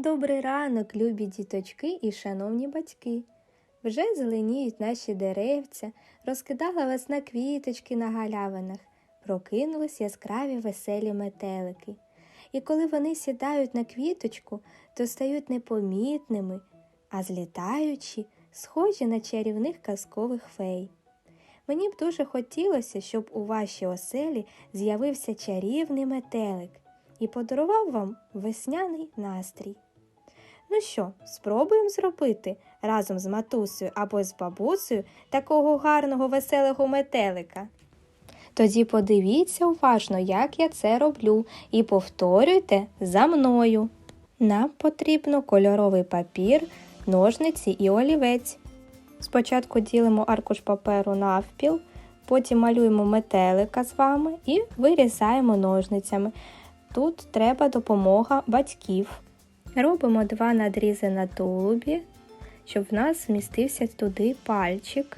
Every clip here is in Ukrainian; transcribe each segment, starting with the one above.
Добрий ранок, любі діточки і шановні батьки. Вже зеленіють наші деревця, розкидала весна квіточки на галявинах, прокинулись яскраві веселі метелики. І коли вони сідають на квіточку, то стають непомітними, а злітаючи, схожі на чарівних казкових фей. Мені б дуже хотілося, щоб у вашій оселі з'явився чарівний метелик і подарував вам весняний настрій. Ну що, спробуємо зробити разом з матусею або з бабусею такого гарного веселого метелика. Тоді подивіться уважно, як я це роблю, і повторюйте за мною. Нам потрібно кольоровий папір, ножниці і олівець. Спочатку ділимо аркуш паперу навпіл, потім малюємо метелика з вами і вирізаємо ножницями. Тут треба допомога батьків. Робимо два надрізи на тулубі, щоб в нас змістився туди пальчик.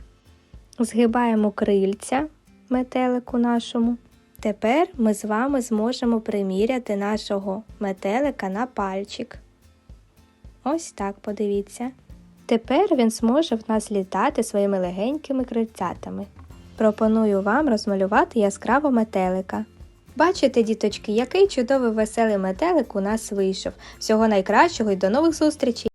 Згибаємо крильця метелику нашому. Тепер ми з вами зможемо приміряти нашого метелика на пальчик. Ось так подивіться. Тепер він зможе в нас літати своїми легенькими крильцятами. Пропоную вам розмалювати яскраво метелика. Бачите, діточки, який чудовий веселий метелик у нас вийшов. Всього найкращого і до нових зустрічей!